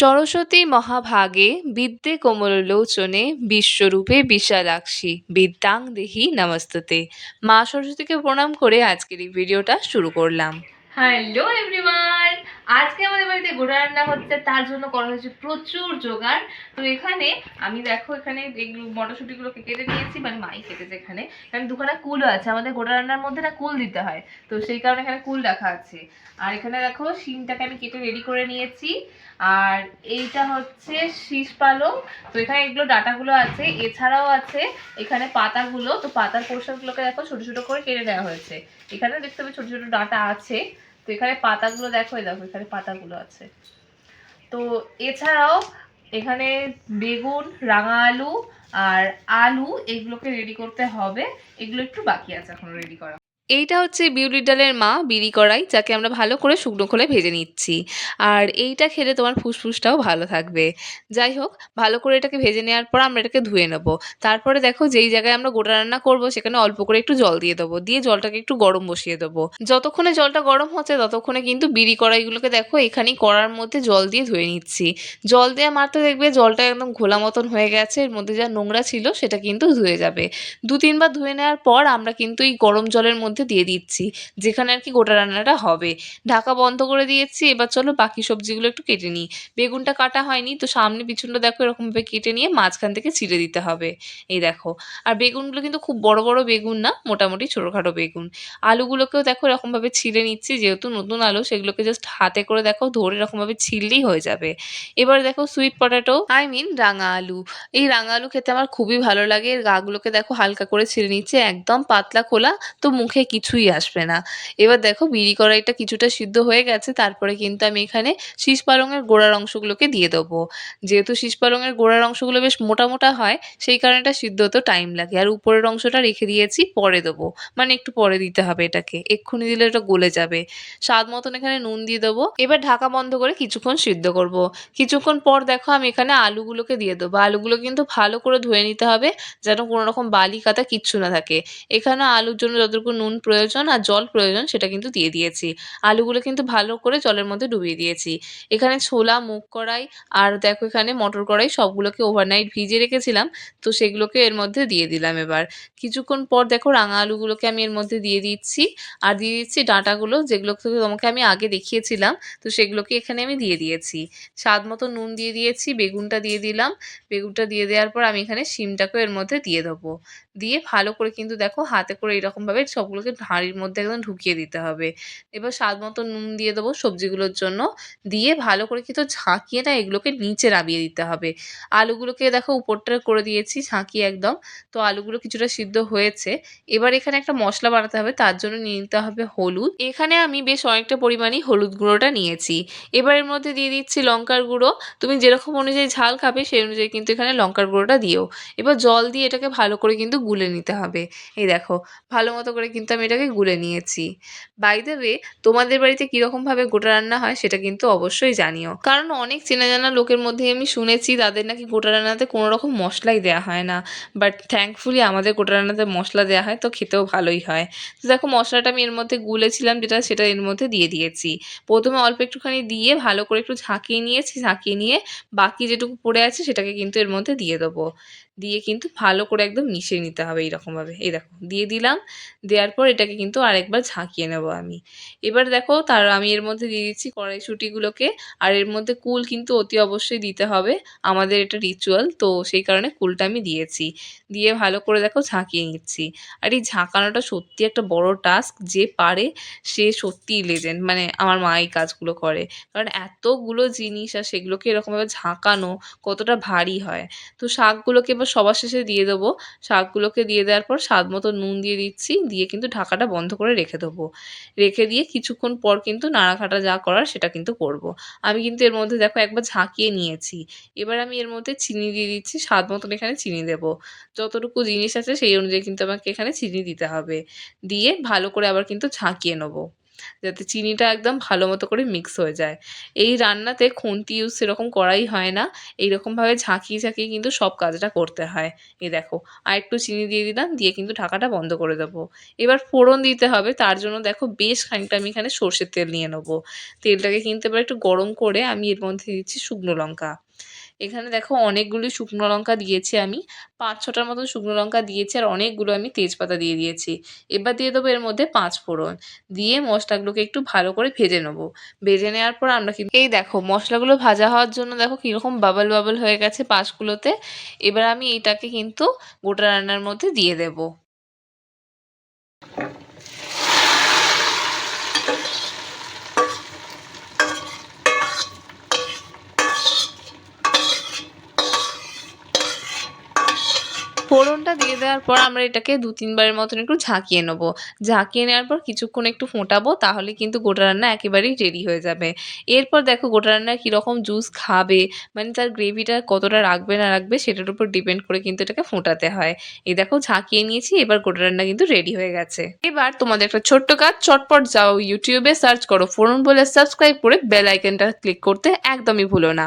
সরস্বতী মহাভাগে বিদ্যে কমললোচনে বিশ্বরূপে বিশালাক্ষী, বিদ্যাং দেহি নমস্তুতে। মা সরস্বতীকে প্রণাম করে আজকের এই ভিডিওটা শুরু করলাম। হ্যালো এভরিওয়ান আজকে আমাদের বাড়িতে গোটা রান্না হচ্ছে, তার জন্য করা হয়েছে প্রচুর জোগাড়। তো এখানে আমি দেখো, এখানে এগুলো মটরশুঁটিগুলোকে কেটে নিয়েছি মানে মাই কেটেছে এখানে। কারণ দুখানা কুলও আছে, আমাদের গোটা রান্নার মধ্যে না কুল দিতে হয়। তো সেই কারণে এখানে কুল রাখা আছে। আর এখানে দেখো, শিমটাকে আমি কেটে রেডি করে নিয়েছি। আর এইটা হচ্ছে শীষ পালং। তো এখানে এগুলো ডাটাগুলো আছে, এছাড়াও আছে এখানে পাতাগুলো। তো পাতার পোর্শনগুলোকে দেখো, ছোট ছোট করে কেটে নেওয়া হয়েছে। এখানে দেখতে হবে ছোট ছোট ডাটা আছে। এখানে পাতাগুলো দেখো, এই দেখো, এখানে পাতাগুলো আছে। তো এছাড়াও এখানে বেগুন, রাঙা আলু আর আলু এগুলোকে রেডি করতে হবে। এগুলো একটু বাকি আছে এখন রেডি করা। এইটা হচ্ছে বিউলির ডালের মা বিড়ি কড়াই যাকে আমরা ভালো করে শুকনো খোলে ভেজে নিচ্ছি। আর এইটা খেলে তোমার ফুসফুসটাও ভালো থাকবে। যাই হোক, ভালো করে এটাকে ভেজে নেওয়ার পর আমরা এটাকে ধুয়ে নেব। তারপরে দেখো, যেই জায়গায় আমরা গোটা রান্না করব, সেখানে অল্প করে একটু জল দিয়ে দেবো। দিয়ে জলটাকে একটু গরম বসিয়ে দেবো। যতক্ষণে জলটা গরম হচ্ছে, ততক্ষণে কিন্তু বিড়ি কড়াইগুলোকে দেখো, এখানেই কড়ার মধ্যে জল দিয়ে ধুয়ে নিচ্ছি। জল দেওয়া মারতে দেখবে জলটা একদম ঘোলা মতন হয়ে গেছে, এর মধ্যে যা নোংরা ছিল, সেটা কিন্তু ধুয়ে যাবে। দু তিনবার ধুয়ে নেওয়ার পর আমরা কিন্তু এই গরম জলের মধ্যে দিয়ে দিচ্ছি। যেখানে আর কি গোটা রান্নাটা হবে। ঢাকা বন্ধ করে দিয়েছি, এবার চলো বাকি সবজিগুলো একটু কেটে নিই। বেগুনটা কাটা হয়নি, তো সামনে পিছনটা দেখো এরকমভাবে কেটে নিয়ে মাঝখান থেকে ছিঁড়ে দিতে হবে। এই দেখো। আর বেগুনগুলো কিন্তু খুব বড় বড় বেগুন না, মোটামুটি ছোটোখাটো বেগুন। আলুগুলোকেও দেখো এরকমভাবে ছিঁড়ে নিচ্ছি, যেহেতু নতুন আলু, সেগুলোকে জাস্ট হাতে করে দেখো ধরে এরকমভাবে ছিঁড়লেই হয়ে যাবে। এবার দেখো সুইট পটাটো আই মিন রাঙা আলু। এই রাঙা আলু খেতে আমার খুবই ভালো লাগে। এর গাগুলোকে দেখো হালকা করে ছিঁড়ে নিচ্ছে, একদম পাতলা খোলা, তো মুখে কিছুই আসবে না। এবার দেখো বিড়ি কড়াইটা কিছুটা সিদ্ধ হয়ে গেছে, তারপরে কিন্তু আমি এখানে শীষ পালংয়ের গোড়ার অংশগুলোকে দিয়ে দেবো। যেহেতু শীষ পালংয়ের গোড়ার অংশগুলো বেশ মোটা মোটা হয়, সেই কারণে এটা সিদ্ধ হতেও টাইম লাগে। আর উপরের অংশটা রেখে দিয়েছি, পরে দেবো। মানে একটু পরে দিতে হবে এটাকে। এক্ষুনি দিলে এটা গলে যাবে। স্বাদ মতন এখানে নুন দিয়ে দেবো। এবার ঢাকা বন্ধ করে কিছুক্ষণ সিদ্ধ করব। কিছুক্ষণ পর দেখো আমি এখানে আলুগুলোকে দিয়ে দেবো। আলুগুলো কিন্তু ভালো করে ধুয়ে নিতে হবে, যেন কোনো রকম বালি কাতা কিচ্ছু না থাকে। এখানে আলুর জন্য যতটুকু নুন প্রয়োজন আর জল প্রয়োজন সেটা কিন্তু দিয়ে দিয়েছি। আলুগুলো কিন্তু ভালো করে জলের মধ্যে ডুবিয়ে দিয়েছি। এখানে ছোলা, মুগ কড়াই আর দেখো এখানে মটর কড়াই সবগুলোকে ওভারনাইট ভিজিয়ে রেখেছিলাম, তো সেগুলোকে এর মধ্যে দিয়ে দিলাম এবার। কিছুক্ষণ পর দেখো রাঙা আলুগুলোকে আমি এর মধ্যে দিয়ে দিচ্ছি আর দিয়ে দিচ্ছি ডাঁটাগুলো যেগুলো তোমাকে আমি আগে দেখিয়েছিলাম, তো সেগুলোকে এখানে আমি দিয়ে দিয়েছি। স্বাদ মতো নুন দিয়ে দিয়েছি, বেগুনটা দিয়ে দিলাম। বেগুনটা দিয়ে দেওয়ার পর আমি এখানে শিমটাকেও এর মধ্যে দিয়ে দেবো। দিয়ে ভালো করে কিন্তু দেখো হাতে করে এরকমভাবে সবগুলোকে হাঁড়ির মধ্যে একদম ঢুকিয়ে দিতে হবে। এবার স্বাদ মতো নুন দিয়ে দেবো সবজিগুলোর জন্য। দিয়ে ভালো করে কিন্তু ঝাঁকিয়ে না এগুলোকে নিচে নামিয়ে দিতে হবে। আলুগুলোকে দেখো উপরটা করে দিয়েছি ঝাঁকিয়ে একদম। তো আলুগুলো কিছুটা সিদ্ধ হয়েছে। এবার এখানে একটা মশলা বানাতে হবে, তার জন্য নিয়ে নিতে হবে হলুদ। এখানে আমি বেশ অনেকটা পরিমাণেই হলুদ গুঁড়োটা নিয়েছি। এবার এর মধ্যে দিয়ে দিচ্ছি লঙ্কার গুঁড়ো। তুমি যেরকম অনুযায়ী ঝাল খাবে, সেই অনুযায়ী কিন্তু এখানে লঙ্কার গুঁড়োটা দিও। এবার জল দিয়ে এটাকে ভালো করে কিন্তু গুলে নিতে হবে। এই দেখো, ভালো মতো করে কিন্তু আমি এটাকে গুলে নিয়েছি। বাই দ্য ওয়ে তোমাদের বাড়িতে কীরকমভাবে গোটা রান্না হয় সেটা কিন্তু অবশ্যই জানিও। কারণ অনেক চেনা জানা লোকের মধ্যে আমি শুনেছি তাদের নাকি গোটা রান্নাতে কোনো রকম মশলাই দেওয়া হয় না। বাট থ্যাঙ্কফুলি আমাদের গোটা রান্নাতে মশলা দেওয়া হয়, তো খেতেও ভালোই হয়। তো দেখো মশলাটা আমি এর মধ্যে গুলেছিলাম, যেটা সেটা এর মধ্যে দিয়ে দিয়েছি। প্রথমে অল্প একটুখানি দিয়ে ভালো করে একটু ঝাঁকিয়ে নিয়েছি, ঝাঁকিয়ে নিয়ে বাকি যেটুকু পড়ে আছে সেটাকে কিন্তু এর মধ্যে দিয়ে দেবো। দিয়ে কিন্তু ভালো করে একদম মিশিয়ে নিতে হবে এইরকমভাবে। এই দেখো, দিয়ে দিলাম। দেওয়ার পর এটাকে কিন্তু আরেকবার ঝাঁকিয়ে নেব আমি। এবার দেখো তার, আমি এর মধ্যে দিয়ে দিচ্ছি কড়াইশুঁটিগুলোকে। আর এর মধ্যে কুল কিন্তু অতি অবশ্যই দিতে হবে। আমাদের এটা রিচুয়াল তো সেই কারণে কুলটা আমি দিয়েছি। দিয়ে ভালো করে দেখো ঝাঁকিয়ে নিচ্ছি। আর এই ঝাঁকানোটা সত্যি একটা বড় টাস্ক যে পারে সে সত্যিই লেজেন্ড মানে আমার মা এই কাজগুলো করে। কারণ এতগুলো জিনিস আর সেগুলোকে এরকমভাবে ঝাঁকানো কতটা ভারী হয়। তো শাকগুলোকে এবার সবার শেষে দিয়ে দেবো। শাকগুলোকে দিয়ে দেওয়ার পর স্বাদ মতো নুন দিয়ে দিচ্ছি। দিয়ে কিন্তু ঢাকাটা বন্ধ করে রেখে দেবো। রেখে দিয়ে কিছুক্ষণ পর কিন্তু নাড়াঘাটা যা করার সেটা কিন্তু করব। আমি কিন্তু এর মধ্যে দেখো একবার ঝাঁকিয়ে নিয়েছি। এবার আমি এর মধ্যে চিনি দিয়ে দিচ্ছি, স্বাদ মতন এখানে চিনি দেব। যতটুকু জিনিস আছে সেই অনুযায়ী কিন্তু আমাকে এখানে চিনি দিতে হবে। দিয়ে ভালো করে আবার কিন্তু ঝাঁকিয়ে নেব। যাতে চিনিটা একদম ভালো মতো করে মিক্স হয়ে যায়। এই রান্নাতে খুন্তি ইউজ সেরকম করাই হয় না। এইরকমভাবে ঝাঁকিয়ে ঝাঁকিয়ে কিন্তু সব কাজটা করতে হয়। এই দেখো, আর একটু চিনি দিয়ে দিলাম, দিয়ে কিন্তু ঢাকাটা বন্ধ করে দেবো। এবার ফোড়ন দিতে হবে, তার জন্য দেখো বেশ খানিকটা আমি এখানে সর্ষের তেল নিয়ে নেব। তেলটাকে কিন্তু এবার একটু গরম করে আমি এর মধ্যে দিচ্ছি শুকনো লঙ্কা। এখানে দেখো অনেকগুলি শুকনো লঙ্কা দিয়েছি আমি। পাঁচ ছটার মতন শুকনো লঙ্কা দিয়েছি আর অনেকগুলো আমি তেজপাতা দিয়ে দিয়েছি। এবার দিয়ে দেবো এর মধ্যে পাঁচ ফোড়ন। দিয়ে মশলাগুলোকে একটু ভালো করে ভেজে নেব। ভেজে নেওয়ার পর আমরা কিন্তু এই দেখো মশলাগুলো ভাজা হওয়ার জন্য দেখো কীরকম বাবল বাবল হয়ে গেছে পাশগুলোতে এবার আমি এইটাকে কিন্তু গোটা রান্নার মধ্যে দিয়ে দেবো। দিয়ে দেওয়ার পর আমরা এটাকে দু তিনবারের মতন একটু ঝাঁকিয়ে নেব। ঝাঁকিয়ে নেওয়ার পর কিছুক্ষণ একটু ফোটাবো, তাহলে কিন্তু গোটা রান্না একেবারেই রেডি হয়ে যাবে। এরপর দেখো গোটা রান্নার কীরকম জুস খাবে মানে তার গ্রেভিটা কতটা রাখবে না রাখবে সেটার উপর ডিপেন্ড করে কিন্তু এটাকে ফোটাতে হয়। এই দেখো ঝাঁকিয়ে নিয়েছি, এবার গোটা রান্না কিন্তু রেডি হয়ে গেছে। এবার তোমাদের একটা ছোট্ট কাজ, চটপট যাও ইউটিউবে সার্চ করো, ফোরন বলে সাবস্ক্রাইব করে বেল আইকনটা ক্লিক করতে একদমই ভুলো না।